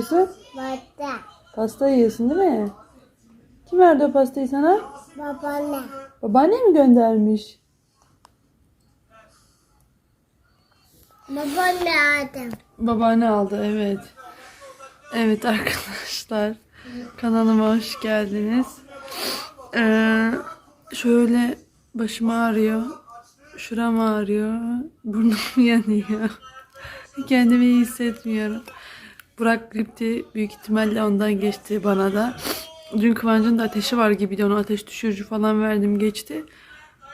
yiyorsun? Bata. Pasta yiyorsun değil mi? Kim verdi o pastayı sana? Babana. Babaanne mi göndermiş? Babana adam. Babaanne aldı evet. Evet arkadaşlar. Kanalıma hoş geldiniz. Ee, şöyle başım ağrıyor. Şuram ağrıyor. Burnum yanıyor. Kendimi iyi hissetmiyorum. Burak gripti. Büyük ihtimalle ondan geçti bana da. Dün Kıvancı'nın da ateşi var gibiydi. Ona ateş düşürücü falan verdim geçti.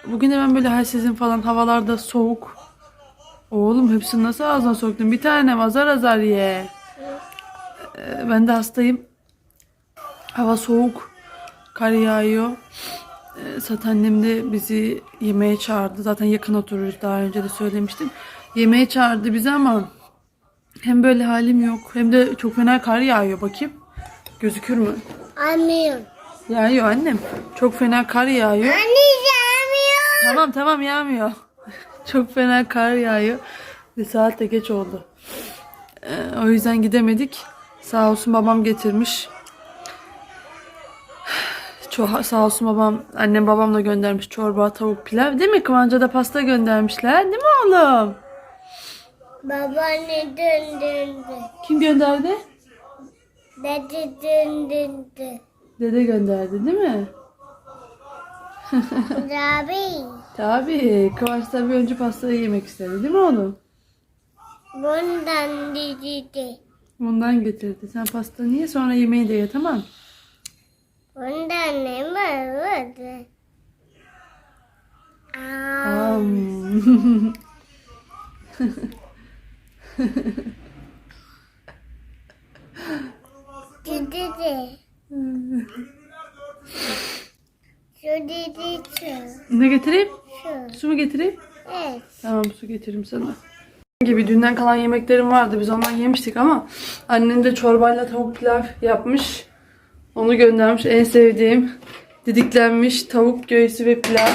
Bugün de ben böyle halsizim falan. Havalarda soğuk. Oğlum hepsini nasıl ağzına soktun? Bir tane azar azar ye. Ee, ben de hastayım. Hava soğuk. Kar yağıyor. Ee, Sat annem de bizi yemeğe çağırdı. Zaten yakın otururuz daha önce de söylemiştim. Yemeğe çağırdı bizi ama hem böyle halim yok hem de çok fena kar yağıyor bakayım. Gözükür mü? Anlıyorum. Yağıyor annem. Çok fena kar yağıyor. Anlayacağım. Tamam tamam yağmıyor. Çok fena kar yağıyor. Ve saat de geç oldu. Ee, o yüzden gidemedik. Sağ olsun babam getirmiş. Çok sağ olsun babam, annem babam da göndermiş çorba, tavuk, pilav. Değil mi? Kıvanç'a da pasta göndermişler. Değil mi oğlum? Babaanne döndürdü. Kim gönderdi? Dede döndürdü. Dede gönderdi değil mi? Abi. Tabii. Kıvanç tabii önce pastayı yemek istedi değil mi oğlum? Bundan dedi. Bundan getirdi. Sen pasta niye? Sonra yemeği de ye tamam. Bundan ne vardı? Am. dedi de. Şu dedi şu. ne getireyim? Şu. Su mu getireyim? Evet. Tamam su getiririm sana. gibi dünden kalan yemeklerim vardı. Biz ondan yemiştik ama annem de çorbayla tavuk pilav yapmış. Onu göndermiş. En sevdiğim didiklenmiş tavuk göğsü ve pilav.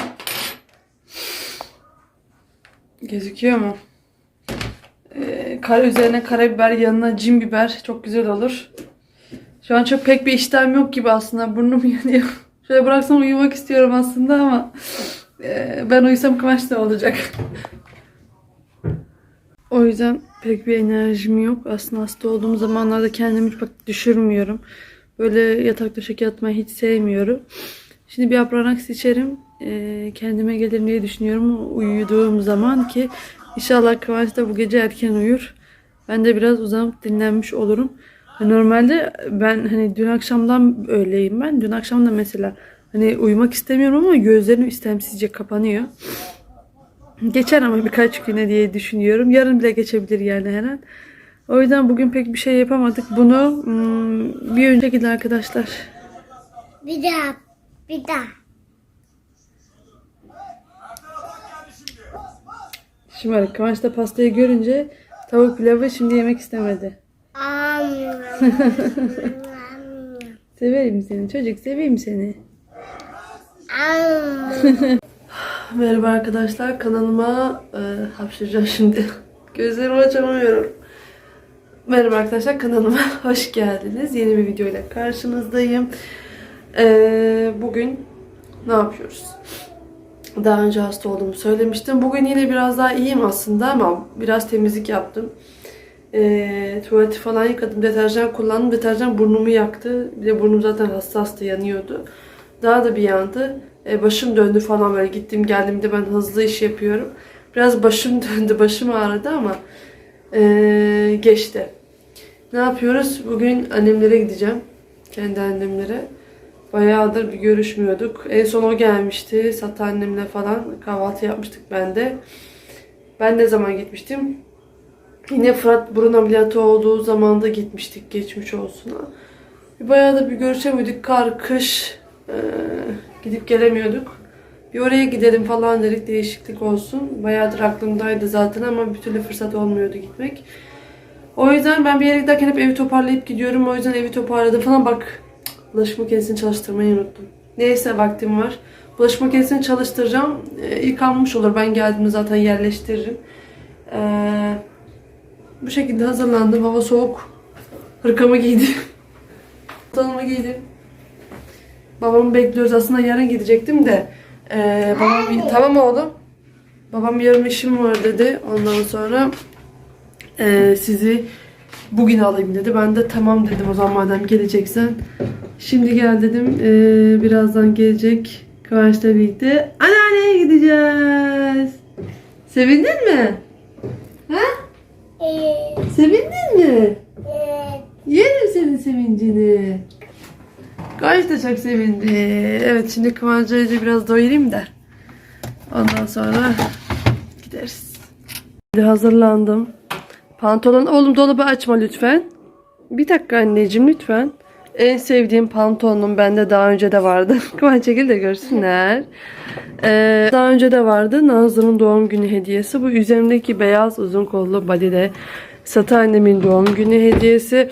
Gözüküyor mu? Ee, kar üzerine karabiber yanına cin biber çok güzel olur. Şu an çok pek bir iştahım yok gibi aslında. Burnum yanıyor. Şöyle bıraksam uyumak istiyorum aslında ama e, ben uyusam Kıvanç ne olacak? O yüzden pek bir enerjim yok. Aslında hasta olduğum zamanlarda kendimi hiç düşürmüyorum. Böyle yatak döşek yatmayı hiç sevmiyorum. Şimdi bir apranax içerim. Ee, kendime gelirim diye düşünüyorum uyuduğum zaman ki inşallah Kıvanç da bu gece erken uyur. Ben de biraz uzanıp dinlenmiş olurum. Normalde ben hani dün akşamdan öyleyim ben. Dün akşam da mesela hani uyumak istemiyorum ama gözlerim istemsizce kapanıyor. Geçer ama birkaç güne diye düşünüyorum. Yarın bile geçebilir yani her. O yüzden bugün pek bir şey yapamadık. Bunu hmm, bir önceki arkadaşlar. Bir daha. Bir daha. Şımarık Kıvanç da pastayı görünce tavuk pilavı şimdi yemek istemedi. Severim seni çocuk seveyim seni. Merhaba arkadaşlar kanalıma e, hapşıracağım şimdi. Gözlerimi açamıyorum. Merhaba arkadaşlar kanalıma hoş geldiniz. Yeni bir video ile karşınızdayım. E, bugün ne yapıyoruz? Daha önce hasta olduğumu söylemiştim. Bugün yine biraz daha iyiyim aslında ama biraz temizlik yaptım. E, tuvaleti falan yıkadım. Deterjan kullandım. Deterjan burnumu yaktı. Bir de burnum zaten hassastı yanıyordu. Daha da bir yandı. E, başım döndü falan böyle gittim geldiğimde ben hızlı iş yapıyorum. Biraz başım döndü, başım ağrıdı ama e, geçti. Ne yapıyoruz? Bugün annemlere gideceğim. Kendi annemlere. Bayağıdır bir görüşmüyorduk. En son o gelmişti. Sata annemle falan kahvaltı yapmıştık ben de. Ben ne zaman gitmiştim? Yine Fırat burun ameliyatı olduğu zaman da gitmiştik. Geçmiş olsun. Bayağı da bir görüşemiyorduk. Kar, kış. Ee, gidip gelemiyorduk. Bir oraya gidelim falan dedik değişiklik olsun. Bayağıdır aklımdaydı zaten ama bir türlü fırsat olmuyordu gitmek. O yüzden ben bir yere giderken hep evi toparlayıp gidiyorum. O yüzden evi toparladım falan bak. Bulaşık makinesini çalıştırmayı unuttum. Neyse vaktim var. Bulaşık makinesini çalıştıracağım. Ee, yıkanmış olur. Ben geldiğimde zaten yerleştiririm. Ee, bu şekilde hazırlandım. Hava soğuk. Hırkamı giydim. Pantolonumu giydim. Babamı bekliyoruz. Aslında yarın gidecektim de. Ee, babam tamam oğlum. Babam yarın işim var dedi. Ondan sonra ee, sizi bugün alayım dedi. Ben de tamam dedim o zaman madem geleceksen. Şimdi gel dedim. Ee, birazdan gelecek. Kıvanç'la birlikte anneanneye gideceğiz. Sevindin mi? Ha? Ee, Sevindin mi? e, Yerim senin sevincini. Kıvanç da çok sevindi. Evet şimdi Kıvanç'ı biraz doyurayım da. Ondan sonra gideriz. Hazırlandım. Pantolon. Oğlum dolabı açma lütfen. Bir dakika anneciğim lütfen. En sevdiğim pantolonum bende daha önce de vardı. Kıvanç çekil de görsünler. Ee, daha önce de vardı. Nazlı'nın doğum günü hediyesi. Bu üzerimdeki beyaz uzun kollu badide. Satı annemin doğum günü hediyesi.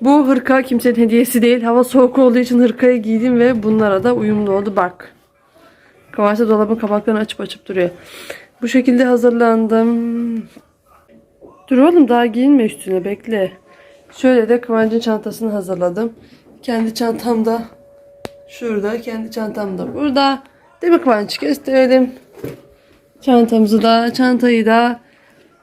Bu hırka kimsenin hediyesi değil. Hava soğuk olduğu için hırkayı giydim ve bunlara da uyumlu oldu. Bak. Kıvanç da dolabın kapaklarını açıp açıp duruyor. Bu şekilde hazırlandım. Dur oğlum daha giyinme üstüne bekle. Şöyle de Kıvanç'ın çantasını hazırladım. Kendi çantam da şurada. Kendi çantam da burada. Değil mi Kıvanç? Gösterelim. Çantamızı da, çantayı da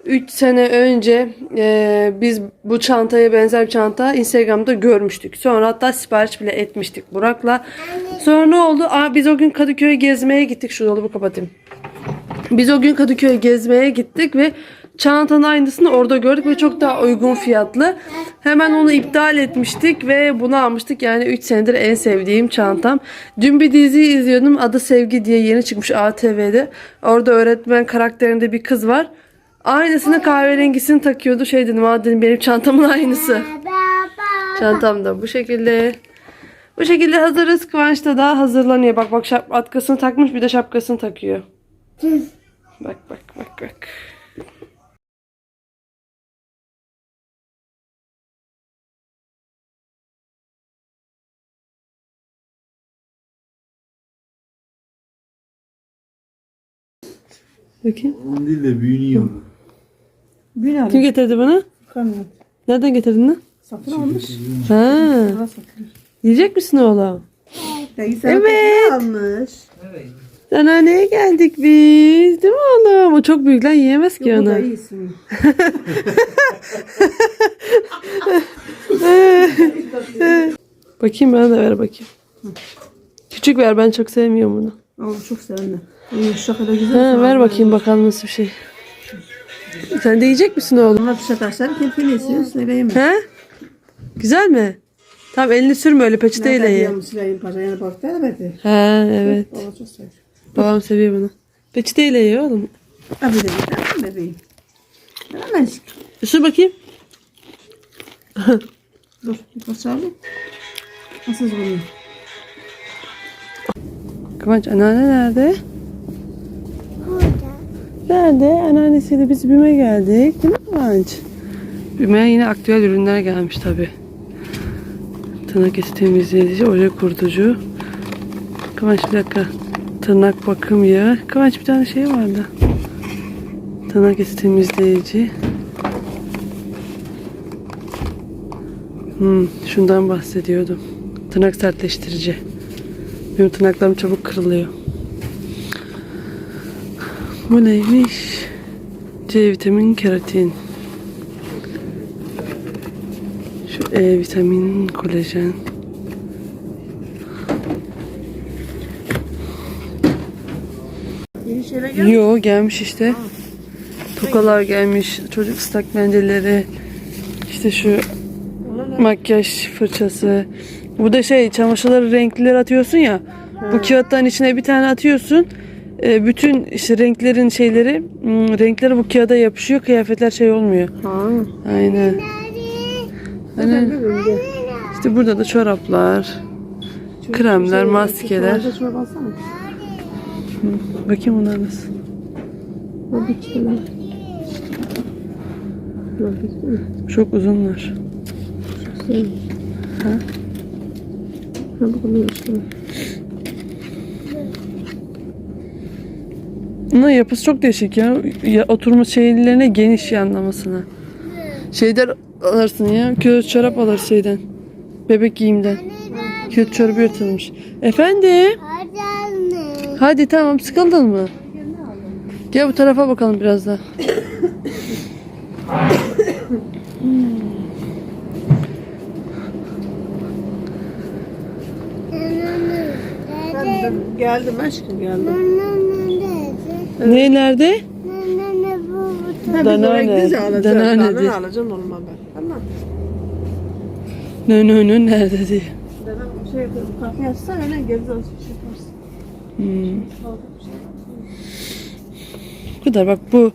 3 sene önce e, biz bu çantaya benzer çanta Instagram'da görmüştük. Sonra hatta sipariş bile etmiştik Burak'la. Sonra ne oldu? Aa, biz o gün Kadıköy'e gezmeye gittik. Şu dolabı kapatayım. Biz o gün Kadıköy'e gezmeye gittik ve çantanın aynısını orada gördük ve çok daha uygun fiyatlı. Hemen onu iptal etmiştik ve bunu almıştık. Yani 3 senedir en sevdiğim çantam. Dün bir dizi izliyordum. Adı Sevgi diye yeni çıkmış ATV'de. Orada öğretmen karakterinde bir kız var. Aynısını kahverengisini takıyordu. Şey dedim, "Aa," dedim benim çantamın aynısı. Çantam da bu şekilde. Bu şekilde hazırız. Kıvanç da daha hazırlanıyor. Bak bak şap takmış bir de şapkasını takıyor. Bak bak bak bak. Bakayım. Onun değil de büyüğünü yiyorum. Bir Kim getirdi bana? Kamyon. Nereden getirdin lan? Satın almış. Ha. Para satılır. Yiyecek misin oğlum? Bilgisayar Evet. paketi almış. Anneanneye geldik biz. Değil mi oğlum? O çok büyük lan yiyemez ki Yok, bu onu. da iyisin. Bakayım bana da ver bakayım. Küçük ver ben çok sevmiyorum bunu. Oğlum çok sevindim. Yumuşak öyle güzel. Ha, ver bakayım bakalım nasıl bir şey. Sen de yiyecek misin oğlum? Bunlar dışa taşlar kirpini. Öyle yeme. He? Güzel mi? Tamam elini sürme öyle peçeteyle ye. Paşayana baktı ya bedi. Ha evet. Baba çok seviyor. Babam seviyor bunu. Peçeteyle ye oğlum. Abi de bir tane bebeğim. Hemen Sür bakayım. dur. Bir parça alayım. Nasıl bunu? Kıvanç anneanne nerede? Nerede? Anneannesiyle biz BİM'e geldik. Değil mi Kıvanç? BİM'e yine aktüel ürünler gelmiş tabi. Tırnak eti temizleyici, oje kurutucu. Kıvanç bir dakika. Tırnak bakım yağı. Kıvanç bir tane şey vardı. Tırnak eti temizleyici. Hmm, şundan bahsediyordum. Tırnak sertleştirici. Benim tırnaklarım çabuk kırılıyor. Bu neymiş? C vitamin keratin. Şu E vitamin kolajen. Yeni şeyler gel. Yo gelmiş işte. Tokalar gelmiş. Çocuk ıslak mendilleri. İşte şu makyaj fırçası. Bu da şey çamaşırları renkliler atıyorsun ya. Bu kağıttan içine bir tane atıyorsun. E, bütün işte renklerin şeyleri hmm, renkleri bu kağıda yapışıyor. Kıyafetler şey olmuyor. Ha. Aynen. Aynen. İşte burada da çoraplar, kremler, maskeler. Şurada çorba alsana. Bakayım bunlar nasıl. Çok uzunlar. Şey. Ha? Ha bakalım işte. Bunun yapısı çok değişik ya. ya oturma şeylerine geniş yanlamasına. Şeyler alırsın ya. Kilo çorap alır şeyden. Bebek giyimden. Kilo çorabı yırtılmış. Efendim? Hadi tamam sıkıldın mı? Gel bu tarafa bakalım biraz. Dede. Geldim aşkım geldim. Ne nerede? Nene bu bu. Ha, biz oraya ne? gidince alacağız. Dana Dana ne diye. alacağım normal ben. Tamam. Nö nö nö nerede diye. Dana şey yapıyorum. Kahve yazsan öyle geliriz alışveriş yaparsın. Hmm. Bu kadar bak bu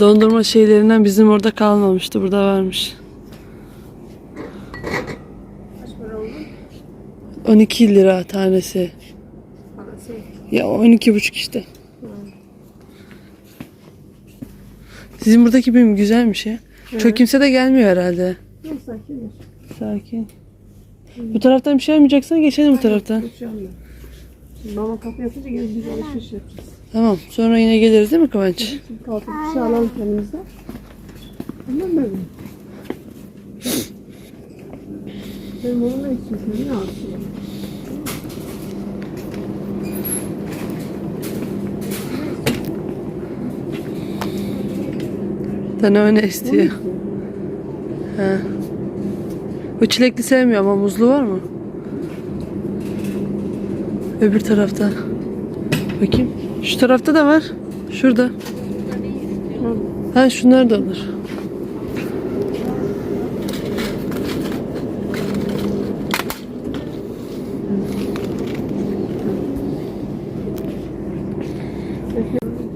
dondurma şeylerinden bizim orada kalmamıştı. Burada varmış. Kaç para oldu? 12 lira tanesi. Parası. Ya 12 buçuk işte. Sizin buradaki birim güzelmiş ya. Çok kimse de gelmiyor herhalde. Yok sakindir. Sakin. Bu taraftan bir şey almayacaksan geçelim bu taraftan. Şey mama kapı yapınca gelip biz alışveriş yapacağız. Tamam. Sonra yine geliriz değil mi Kıvanç? Şimdi kalkıp bir şey alalım kendimize. Tamam mı? Benim onu ne istiyorsun? Ne alsın? Dana öne istiyor. Ha. Bu çilekli sevmiyor ama muzlu var mı? Öbür tarafta. Bakayım. Şu tarafta da var. Şurada. Ha şunlar da olur.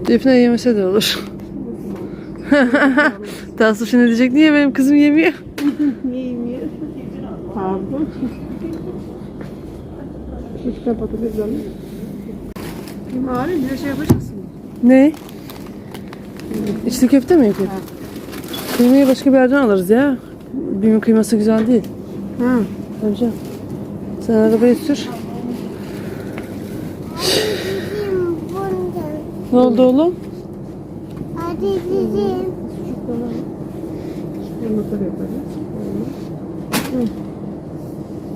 Defne yemese de olur. Tansu şimdi diyecek niye benim kızım yemiyor? Niye yemiyor? Pardon. Kapatabiliriz onu. Şimdi abi bir şey yapacaksın. Ne? İçli köfte mi yapayım? Kıymayı başka bir yerden alırız ya. Bimin kıyması güzel değil. Ha. Tabii canım. Sen arabayı sür. Ne oldu oğlum? Hadi bizim. Motor yapacağız. Hı.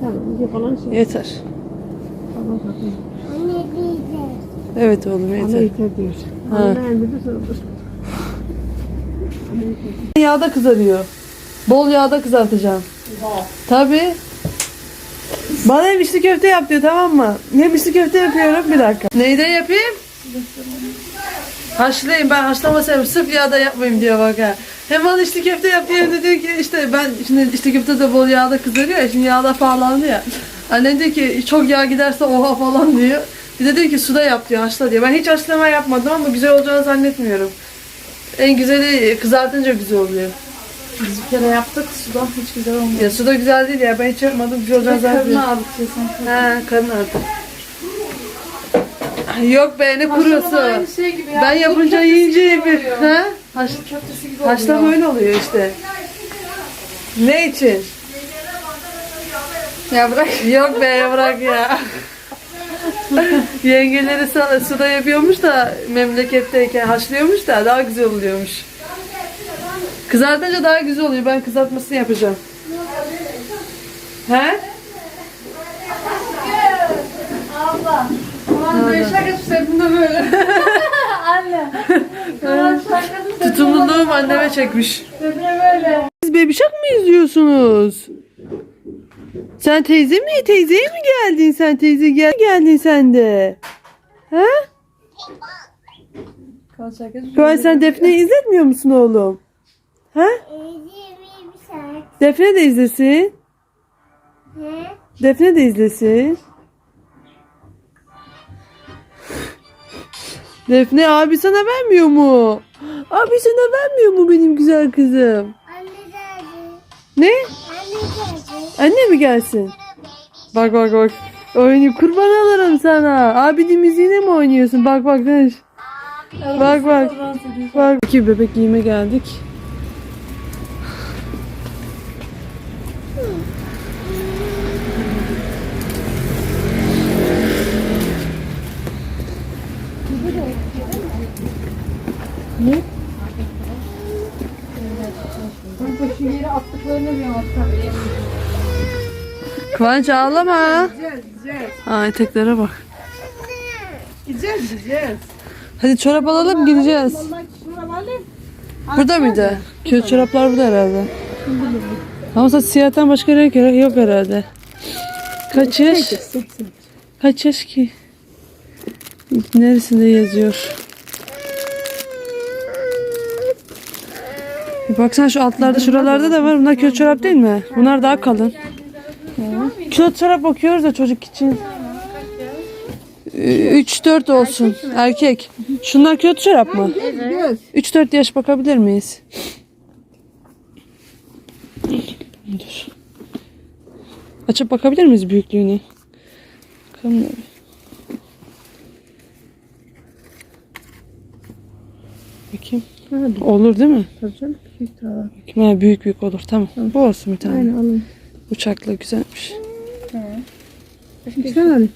Tamam, bir falan şey. Yeter. Tamam, tamam. Anne diyeceğiz. Evet oğlum yeter. yeter diyor. Ha. Anne emri de sorulur. Yağda kızarıyor. Bol yağda kızartacağım. Tabii. Bana hem içli köfte yap diyor tamam mı? İçli köfte yapıyorum bir dakika. Neyden yapayım? Haşlayayım ben haşlamasam sırf yağda yapmayayım diyor bak ha. Hem bana içli köfte yap diyor hem de diyor ki işte ben şimdi içli köfte de bol yağda kızarıyor ya şimdi yağda pahalandı ya. Annem diyor ki çok yağ giderse oha falan diyor. Bir de diyor ki suda yap diyor haşla diyor. Ben hiç haşlama yapmadım ama güzel olacağını zannetmiyorum. En güzeli kızartınca güzel oluyor. Biz bir kere yaptık suda hiç güzel olmadı. Ya suda güzel değil ya ben hiç yapmadım güzel olacağını zannetmiyorum. Karnı ağrıtıyor sanki. Ha karın ağrıdı. Yok be ne kurusu. Şey. Ben yapınca yiyince bir. Ha? Haş, haşlama öyle oluyor işte. Ne için? Ya bırak. Yok be bırak ya. Yengeleri sana suda yapıyormuş da memleketteyken haşlıyormuş da daha güzel oluyormuş. Kızartınca daha güzel oluyor. Ben kızartmasını yapacağım. He? Aman böyle şaka tutsaydın da böyle. Anne. Aman şaka tutsaydın Tutumluluğum anneme çekmiş. Siz bebişak mı izliyorsunuz? Sen teyze mi? Teyzeye mi geldin sen? Teyze gel geldin sen de. Kalacak. Kıvanç sen Defne'yi izletmiyor musun oğlum? Saat. Defne de izlesin. He? Defne de izlesin. Defne abi sana vermiyor mu? Abi sana vermiyor mu benim güzel kızım? Anne geldi. Ne? Anne geldi. Anne mi gelsin? Bak bak bak. Oyunu kurban alırım sana. Abinin müziğine mi oynuyorsun? Bak bak ne? Bak bak. Bak. İki bebek giyime geldik. Kıvanç ağlama. Gideceğiz, gideceğiz. Aa eteklere bak. Gideceğiz, gideceğiz. Hadi çorap alalım gideceğiz. Burada mıydı? Kötü çoraplar burada herhalde. Ama sen siyahtan başka renk yok herhalde. Kaç yaş? Kaç yaş ki? Neresinde yazıyor? Baksana şu altlarda şuralarda da var. Bunlar kötü çorap değil mi? Bunlar daha kalın. Çorap bakıyoruz da çocuk için. 3-4 olsun. Erkek. Şunlar kötü çorap mı? Evet. 3-4 yaş bakabilir miyiz? Dur. Açıp bakabilir miyiz büyüklüğüne? Bakalım bir. Bakayım. Olur değil mi? Tabii canım. Büyük tava. Ha, büyük büyük olur. Tamam. Bu olsun bir tane. Aynen alın. Uçakla güzelmiş. Güzel alayım.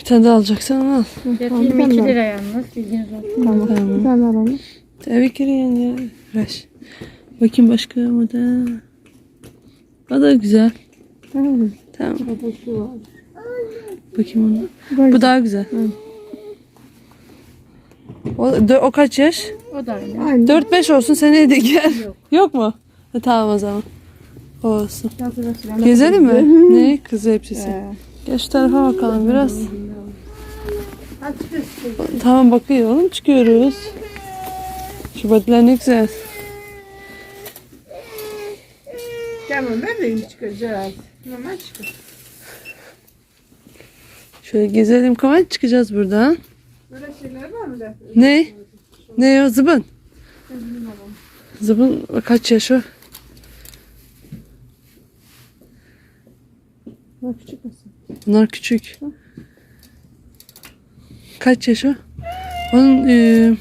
Bir tane daha alacaksan onu al. Tamam, 22 tamam. lira yalnız bilginiz olsun. Tamam. Bir Tamam. tane alalım. Tabii ki yani. Uğraş. Bakayım başka model. O da güzel. Tamam. Tamam. Var. Bakayım onu. Böyle. Bu daha güzel. O, dö- o kaç yaş? O da öyle. Aynen. 4-5 olsun seneye de gel. Yok. mu? Ha, tamam o zaman. O olsun. Gezelim mi? ne? Kız elbisesi. Ee, Şu tarafa bakalım biraz. Tamam bakıyor oğlum çıkıyoruz. Şu bodyler ne güzel. Tamam bebeğim çıkacağız. Normal çıkacağız. Şöyle gezelim Kıvanç çıkacağız buradan. Böyle şeyler var mı da? Ne? Ne o zıbın? Zıbın kaç yaş o? Küçük müsün? Bunlar küçük. Kaç yaş o? Onun e,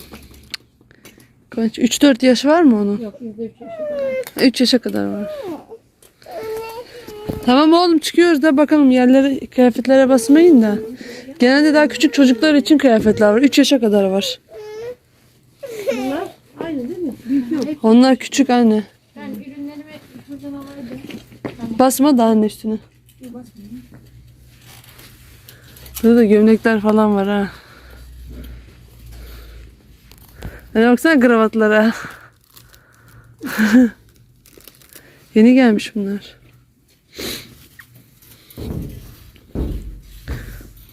kaç? 3-4 yaş var mı onun? Yok %3 yaşında. 3 yaşa kadar var. Tamam oğlum çıkıyoruz da bakalım yerlere kıyafetlere basmayın da. Genelde daha küçük çocuklar için kıyafetler var. 3 yaşa kadar var. Aynı değil mi? Büyük yok. Onlar küçük anne. Ben ürünlerimi şuradan alaydım. Basma da anne üstüne. Burada da gömlekler falan var ha. Hani baksana kravatlara. Yeni gelmiş bunlar.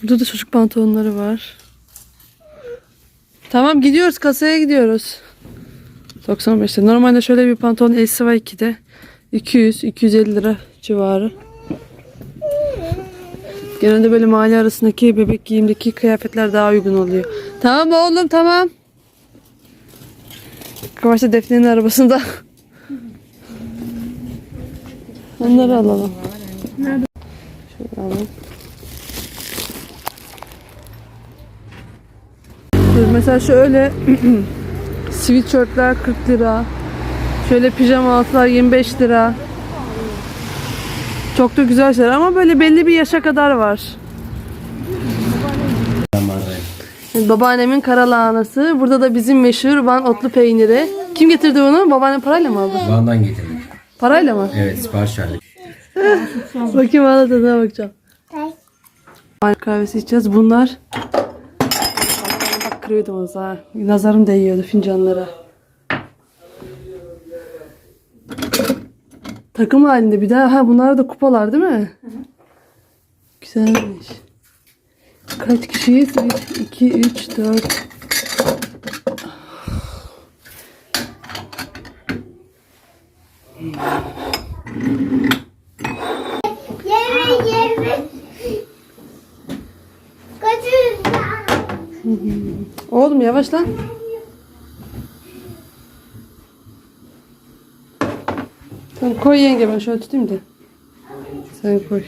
Burada da çocuk pantolonları var. Tamam gidiyoruz kasaya gidiyoruz. 95 lira. Normalde şöyle bir pantolon LCY 2'de 200-250 lira civarı. Genelde böyle mahalle arasındaki bebek giyimdeki kıyafetler daha uygun oluyor. Tamam oğlum tamam. Kıvanç da Defne'nin arabasında. Onları alalım. Şöyle alalım. Mesela şöyle sweatshirtler 40 lira. Şöyle pijama altlar 25 lira. Çok da güzel şeyler ama böyle belli bir yaşa kadar var. Yani babaannemin karalahanası. Burada da bizim meşhur Van otlu peyniri. Kim getirdi bunu? Babaannem parayla mı aldı? Van'dan getirdik. Parayla mı? Evet sipariş verdik. Bakayım hala tadına bakacağım. Ay kahvesi içeceğiz. Bunlar bak kırıyordum o zaman. Nazarım değiyordu fincanlara. Takım halinde bir daha. Ha bunlar da kupalar değil mi? Güzelmiş. Kaç kişiyiz? 1, 2, 3, 4. Yeme yeme. Kaçırın. Oğlum yavaş lan. Sen koy yenge ben şöyle tutayım da. Sen koy.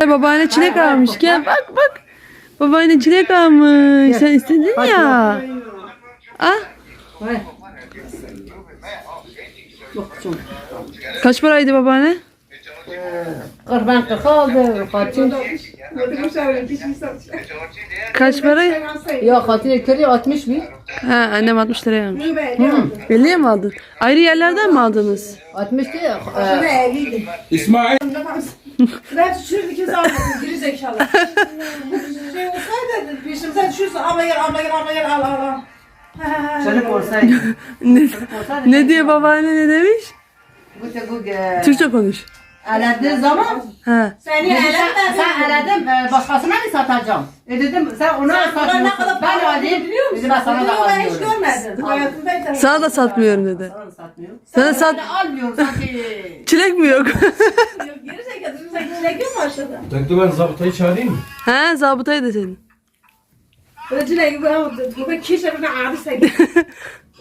Ay, Babaanne çilek almış. Gel bak bak. Babaanne çilek almış. Sen istedin ya. Ah. Kaç paraydı babaanne? Kurban kırk aldı. Kaçın. Kaç para? Ya Fatih kırı 60 bin. Ha annem 60 liraya almış. 50'ye mi aldın? Ayrı yerlerden mi aldınız? 60 değil. e, İsmail. Ben düşürdü kimse almasın geri zekalı. şey olsaydı peşimize düşürse abla gel abla gel abla gel al al al. Çocuk olsaydı. Ne, ne diye babaanne ne demiş? Bu Türkçe konuş. Elediğin zaman. Seni dedi, sen, eğlenmez. sen eledin e, başkasına mı satacağım? E dedim sen ona Sen buna ne satmıyorsun. kadar Ben para alayım. biliyor musun? Dedi ben sana da Bunu ben hiç alıyorum. görmedim. Hayatımda. Sana da satmıyorum dedi. Sana da satmıyorum. Sana Sen sat- bana almıyorum sanki. Çilek mi yok? Yok, Geri zekalı. Sen çilek mi başladı? Bekle ben zabıtayı çağırayım mı? ha zabıtaydı senin. Böyle çilek bu bu ben kişi bir abi saydı.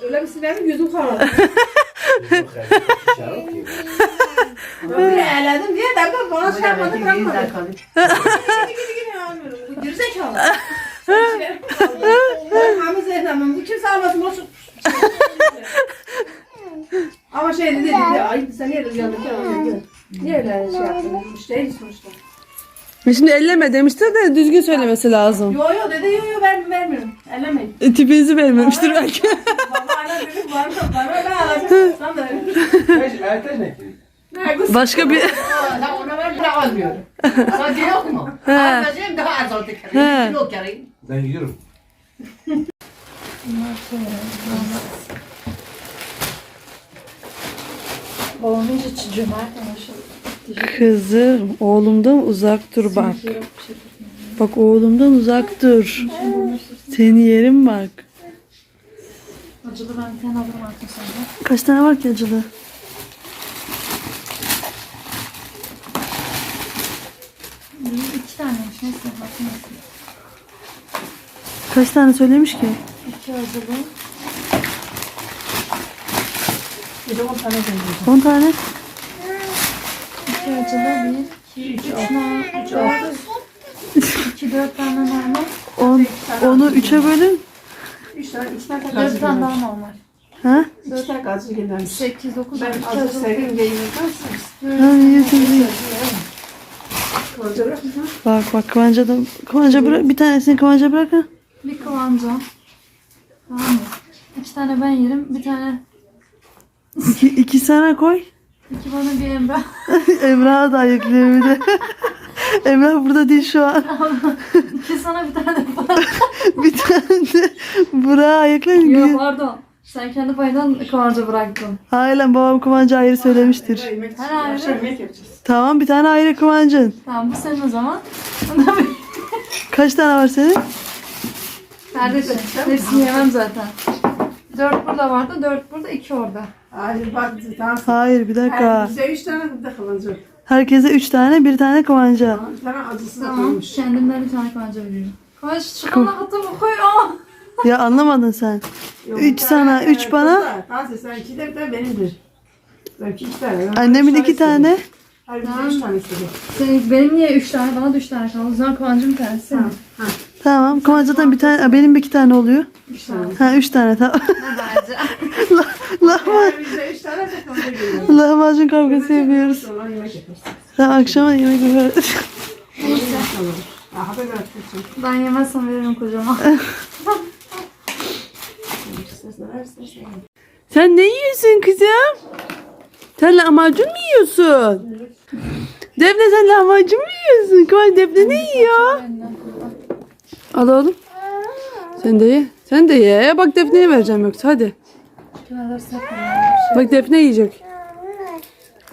Öyle bir sinemin yüzüm karadı. Ben bir eğlendim diye derdim bana şey yapmadı Böyle bırakmadı. Gidi gidi almıyorum. Bu geri zekalı. Sen çilek mi aldın? Ben Hamit Zeynep'im. Bu kimse almasın. Boş. Ama şey dedi dedi. Ay sen niye yapıyorsun? Niye öyle şey yaptın? Müşteri sonuçta. Şimdi elleme demiştir de düzgün söylemesi lazım. Yo yo dedi yo yo ben vermiyorum. Ellemeyin. E, tipinizi vermemiştir belki. Baba hala dedim var mı var mı ben ver. Erteş ne? Başka bir... Sen ona ver ben almıyorum. Sanki yok mu? Almayacağım daha az oldu kere. Yok kere. Ben gidiyorum. Babam hiç cömert ama Kızım oğlumdan uzak dur bak. Bak oğlumdan uzak dur. Seni yerim bak. Acılı ben bir tane alırım artık senden. Kaç tane var ki acılı? Bir, iki taneymiş neyse bakmasın. Kaç tane söylemiş ki? İki acılı. Bir de on tane gönderdim. 10 tane. İki acılı bir. iki, üç, normal. Üç, altı. İki, dört tane normal. 10 onu 3'e bölün. Üç tane, üç tane Dört gazı tane daha normal. Ha? Üç tane gazı göndermiş. Sekiz, dokuz, Ben azıcık iyisin iyi. Kıvırcı bırak. Bak bak Kıvanç'a da Kıvanç'a bırak bir tanesini Kıvanç'a bırak ha. Bir kıvanca. Tamam mı? İki tane ben yerim. Bir tane İki, iki sana koy. iki bana bir Emrah. Emrah'a da ayıklıyor bir de. Emrah burada değil şu an. İki sana bir tane bana. Bir tane de Burak'a ayıklıyor. Yok pardon. Sen kendi payından kıvanca bıraktın. Hayır lan babam Kıvanç'a ayrı söylemiştir. Yemek, Ha, akşam yemek yapacağız. Tamam bir tane ayrı Kıvanç'ın. Tamam bu senin o zaman. Kaç tane var senin? Kardeşim hepsini yemem zaten. Dört burada vardı, dört burada, iki orada. Hayır bak tamam. Hayır bir dakika. Herkese üç tane de kıvırcı. Herkese üç tane bir tane Kıvanç'a. Bir tane acısı da Tamam, koymuş. kendimden bir tane kıvanca veriyorum. Kıvanç çikolatamı koy. Aa! Ya anlamadın sen. Yok, Üç bir sana, üç e, bana. kızlar. Tamam sen iki de bir tane benimdir. Belki iki tane. Ben Annemin üç iki tane. Tamam. bize üç tane istedim. Senin, benim niye üç tane, bana da üç tane kaldı. O zaman kıvancım senin. Ha, Tamam Kıvanç'tan bir tane. Benim bir iki tane oluyor. üç tane. Ha üç tane tamam. Ne bence? Lahma, Yani bize üç tane de kıvırcı geliyor. lahmacun kavgası yapıyoruz. Tamam akşama yemek lütfen. Ben yemezsem veririm kocama. Sen ne yiyorsun kızım? Sen lahmacun mu yiyorsun? Defne sen lahmacun mu yiyorsun? Kıvanç Defne ne yiyor? Al oğlum. Sen de ye. Sen de ye. Bak Defne'ye vereceğim yoksa hadi. Bak Defne yiyecek.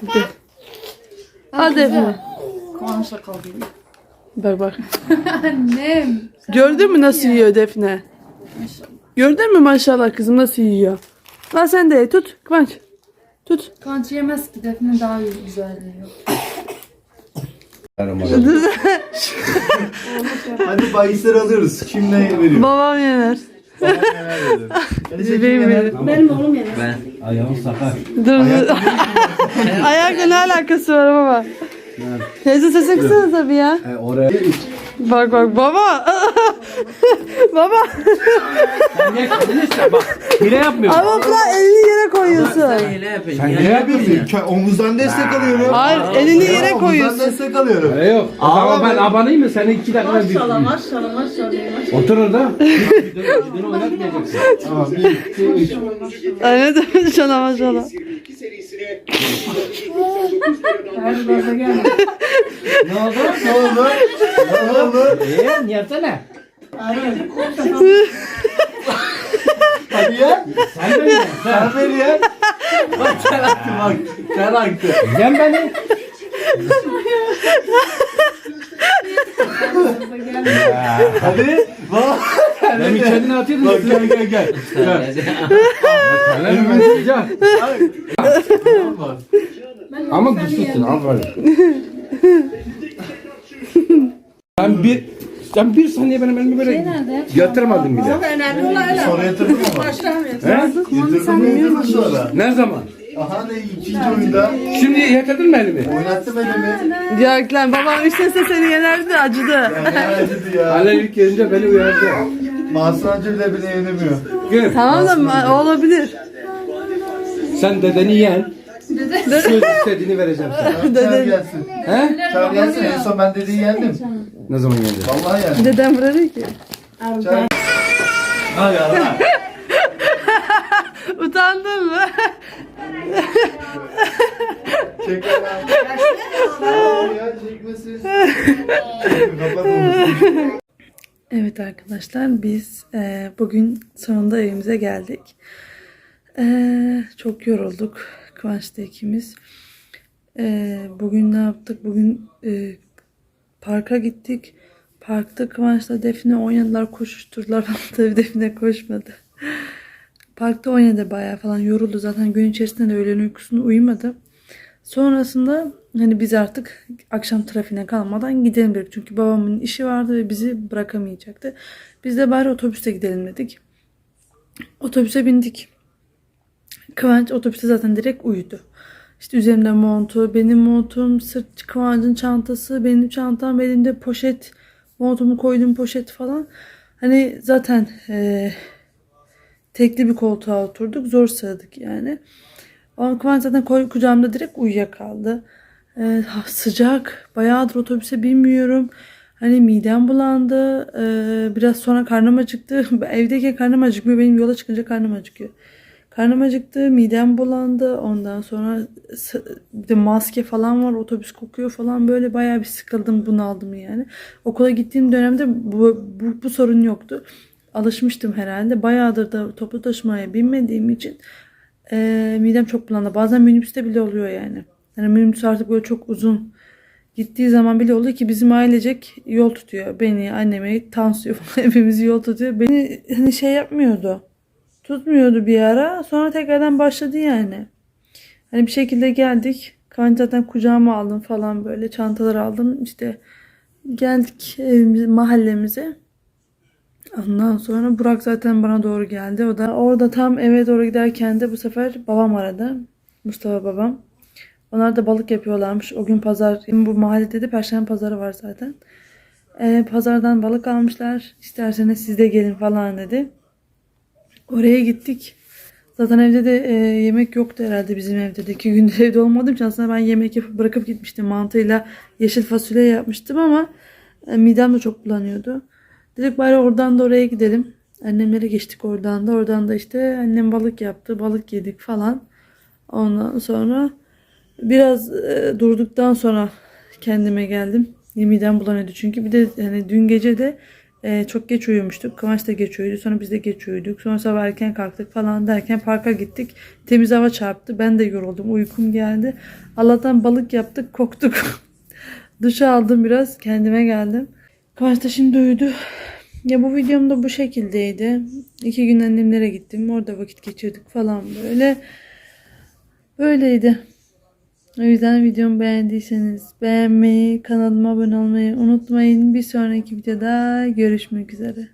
Hadi. Al Defne. Kıvançla kaldı. Bak bak. Annem. Gördün mü nasıl yiyor Defne? Gördün mü maşallah kızım nasıl yiyor? Al sen de ye. Tut Kıvanç. Tut. Kıvanç yemez ki. Defne daha güzel yiyor. Hadi bahisleri alıyoruz. Kim ne veriyor? Babam yener. Babam neler? Hadi çekin Benim yener. Benim oğlum yani. Ben ayağım sakar. Dur. Ayakla ne alakası var baba? Teyze sesi kısana tabii ya. E, oraya Bak bak baba. baba. Sen ne bak. Hile yapmıyorsun. Ama bırak elini yere koyuyorsun. Sen hile yapıyorsun. Kö- Omuzdan destek alıyorum. Hayır elini yere Omuzdan koyuyorsun. destek alıyorum. Öyle yok. O zaman Aa, ben ben- abanayım mı? Seni iki dakika bir... Maşallah maşallah maşallah. Otur orada. Vücudunu oynatmayacaksın. Tamam, bir, iki, üç. Ay ne demek sana maşallah. Ne oldu? Ne oldu? Ne oldu? Eee niyetine. Hadi ya. Sen beni yen. Sen. Beni ya. Bak sen aktın bak. Sen aktın. Yen beni. Hadi. Bak. Ben bir kendine atıyordum. Bak gel gel gel. Gel. Elimi sıcak. Ama güçlüsün aferin. Sen bir sen bir saniye benim elimi böyle yatırmadın bile. Önemli olan öyle. Sonra yatırdım ama. He? Yatırdım yatırdım sonra. Ne zaman? Aha ne ikinci oyunda. Şimdi yatırdın mı elimi? Oynattım elimi. Ya lan babam istese seni yenerdi acıdı. Ya ne acıdı ya. Anne ilk gelince beni uyardı. Mahsun bile beni yenemiyor. Tamam da olabilir. Sen dedeni yen. Söz istediğini vereceğim sana. Çağır gelsin. He? Çağır gelsin. En son ben dediği yendim. Ne zaman yendin? Vallahi yendim. Dedem burada ki. Çağır. Ha ya. Utandın mı? Çek. Ya. Evet arkadaşlar biz e, bugün sonunda evimize geldik. E, çok yorulduk Kıvanç'ta ikimiz. E, bugün ne yaptık? Bugün e, parka gittik. Parkta Kıvanç'la Defne oynadılar, koşuşturdular falan. Tabii Defne koşmadı. Parkta oynadı bayağı falan yoruldu. Zaten gün içerisinde de öğlen uykusunu uyumadı. Sonrasında hani biz artık akşam trafiğine kalmadan gidelim dedik. Çünkü babamın işi vardı ve bizi bırakamayacaktı. Biz de bari otobüste gidelim dedik. Otobüse bindik. Kıvanç otobüste zaten direkt uyudu. İşte üzerimde montu, benim montum, sırt Kıvanç'ın çantası, benim çantam, elimde poşet, montumu koyduğum poşet falan. Hani zaten eee, tekli bir koltuğa oturduk. Zor sığdık yani. Ama Kıvanç zaten koy- kucağımda direkt uyuyakaldı. Ha- sıcak. Bayağıdır otobüse binmiyorum. Hani midem bulandı. Ee, biraz sonra karnım acıktı. Evdeyken karnım acıkmıyor. Benim yola çıkınca karnım acıkıyor. Karnım acıktı. Midem bulandı. Ondan sonra bir de maske falan var. Otobüs kokuyor falan. Böyle bayağı bir sıkıldım. Bunaldım yani. Okula gittiğim dönemde bu, bu, bu sorun yoktu. Alışmıştım herhalde. Bayağıdır da toplu taşımaya binmediğim için e, midem çok bulandı. Bazen minibüste bile oluyor yani. Yani minibüs artık böyle çok uzun gittiği zaman bile oluyor ki bizim ailecek yol tutuyor. Beni, annemi, Tansu'yu falan hepimizi yol tutuyor. Beni hani şey yapmıyordu. Tutmuyordu bir ara. Sonra tekrardan başladı yani. Hani bir şekilde geldik. Kıvanç zaten kucağıma aldım falan böyle. Çantalar aldım. İşte geldik evimize, mahallemize. Ondan sonra Burak zaten bana doğru geldi. O da orada tam eve doğru giderken de bu sefer babam aradı. Mustafa babam. Onlar da balık yapıyorlarmış. O gün pazar, bu mahallede de perşembe pazarı var zaten. Ee, pazardan balık almışlar. İsterseniz siz de gelin falan dedi. Oraya gittik. Zaten evde de e, yemek yoktu herhalde bizim evde de. İki gündür evde olmadığım için aslında ben yemek yapıp bırakıp gitmiştim. Mantıyla yeşil fasulye yapmıştım ama e, midem de çok bulanıyordu. Dedik bari oradan da oraya gidelim. Annemlere geçtik oradan da. Oradan da işte annem balık yaptı. Balık yedik falan. Ondan sonra biraz e, durduktan sonra kendime geldim. Midem bulanıyordu çünkü. Bir de hani dün gece de e, çok geç uyumuştuk. Kıvanç da geç uyudu. Sonra biz de geç uyuduk. Sonra sabah erken kalktık falan derken parka gittik. Temiz hava çarptı. Ben de yoruldum. Uykum geldi. Allah'tan balık yaptık. Koktuk. Duşa aldım biraz. Kendime geldim. Kıvanç da şimdi uyudu. Ya bu videom da bu şekildeydi. İki gün annemlere gittim. Orada vakit geçirdik falan böyle. Böyleydi. O yüzden videomu beğendiyseniz beğenmeyi, kanalıma abone olmayı unutmayın. Bir sonraki videoda görüşmek üzere.